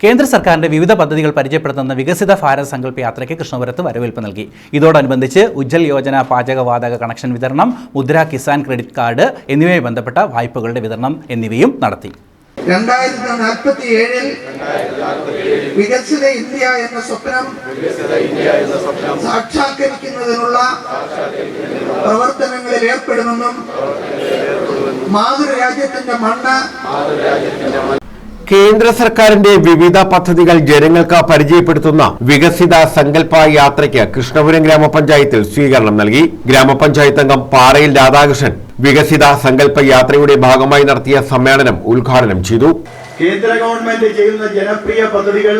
കേന്ദ്ര സർക്കാരിന്റെ വിവിധ പദ്ധതികൾ പരിചയപ്പെടുത്തുന്ന വികസിത ഭാരത് സങ്കല്പ യാത്രയ്ക്ക് കൃഷ്ണപുരത്ത് വരവേൽപ്പ് നൽകി. ഇതോടനുബന്ധിച്ച് ഉജ്ജൽ യോജന പാചകവാതക കണക്ഷൻ വിതരണം മുദ്ര കിസാൻ ക്രെഡിറ്റ് കാർഡ് എന്നിവയുമായി ബന്ധപ്പെട്ട വായ്പകളുടെ വിതരണം എന്നിവയും നടത്തി. വികസിത ഇന്ത്യ എന്ന സ്വപ്നം സാക്ഷാത്കരിക്കുന്നതിനുള്ള പ്രവർത്തനങ്ങളിൽ ഏർപ്പെടുമെന്നും മാതൃരാജ്യത്തിന്റെ മണ്ണ് കേന്ദ്ര സർക്കാരിന്റെ വിവിധ പദ്ധതികൾ ജനങ്ങൾക്ക് പരിചയപ്പെടുത്തുന്ന വികസിത സങ്കല്പ യാത്രയ്ക്ക് കൃഷ്ണപുരം ഗ്രാമപഞ്ചായത്തിൽ സ്വീകരണം നൽകി. ഗ്രാമപഞ്ചായത്ത് അംഗം പാറയിൽ രാധാകൃഷ്ണൻ വികസിത സങ്കല്പ യാത്രയുടെ ഭാഗമായി നടത്തിയ സമ്മേളനം ഉദ്ഘാടനം ചെയ്തു. കേന്ദ്ര ഗവൺമെന്റ് ചെയ്യുന്ന ജനപ്രിയ പദ്ധതികൾ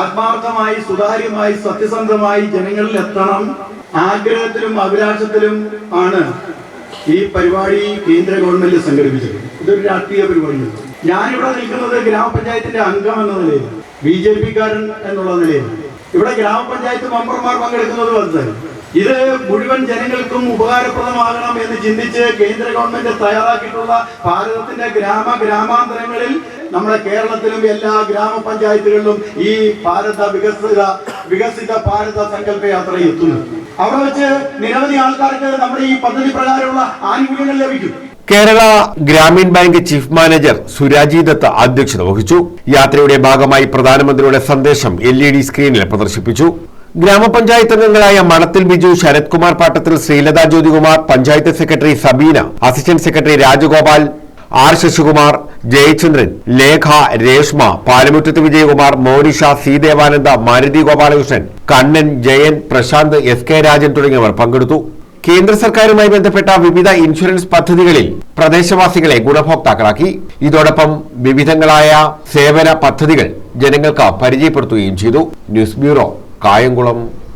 ആത്മാർത്ഥമായി സുതാര്യമായി സത്യസന്ധമായി ജനങ്ങളിൽ എത്തണം. ആഗ്രഹത്തിലും അഭിലാഷത്തിലും ആണ് ഈ പരിപാടി കേന്ദ്ര ഗവൺമെന്റ് സംഘടിപ്പിച്ചത്. ഇതൊരു രാഷ്ട്രീയ പരിപാടിയാണ് ഞാനിവിടെ നിൽക്കുന്നത് ഗ്രാമപഞ്ചായത്തിന്റെ അംഗം എന്ന നിലയിൽ ബി ജെ പിക്കാരൻ എന്നുള്ള നിലയിൽ. ഇവിടെ ഗ്രാമപഞ്ചായത്ത് മെമ്പർമാർ പങ്കെടുക്കുന്നത് വലുത് ഇത് മുഴുവൻ ജനങ്ങൾക്കും ഉപകാരപ്രദമാകണം എന്ന് ചിന്തിച്ച് കേന്ദ്ര ഗവൺമെന്റ് തയ്യാറാക്കിയിട്ടുള്ള ഭാരതത്തിന്റെ ഗ്രാമ ഗ്രാമാന്തരങ്ങളിൽ നമ്മുടെ കേരളത്തിലും എല്ലാ ഗ്രാമപഞ്ചായത്തുകളിലും ഈ ഭാരത വികസിത വികസിത ഭാരത സങ്കല്പ യാത്ര എത്തുന്നു അവിടെ വെച്ച് നിരവധി ആൾക്കാർക്ക് നമ്മുടെ ഈ പദ്ധതി പ്രകാരമുള്ള ആനുകൂല്യങ്ങൾ ലഭിക്കും. Kerala Gramin bank chief manager Suraji Dutt അധ്യക്ഷത വഹിച്ചു. യാത്രയുടെ ഭാഗമായി പ്രധാനമന്ത്രിയുടെ സന്ദേശം എൽ ഇ ഡി സ്ക്രീനിൽ പ്രദർശിപ്പിച്ചു. ഗ്രാമപഞ്ചായത്ത് അംഗങ്ങളായ Manathil Biju Sarath Kumar Pattathil Sreelatha Jyothikumar panchayat secretary Sabeena assistant secretary Rajagopal R Sasikumar Jayachandran Lekha Reshma Palamuttathu Vijayakumar Monisha C Devananda Maruthi Gopalakrishnan Kannan Jayan Prasanth S K Rajan തുടങ്ങിയവർ പങ്കെടുത്തു. കേന്ദ്ര സർക്കാരുമായി ബന്ധപ്പെട്ട വിവിധ insurance പദ്ധതികളിൽ പ്രദേശവാസികളെ ഗുണഭോക്താക്കളാക്കി. ഇതോടൊപ്പം വിവിധങ്ങളായ സേവന പദ്ധതികൾ ജനങ്ങൾക്ക് പരിചയപ്പെടുത്തുകയും ചെയ്തു. News bureau Kayamkulam.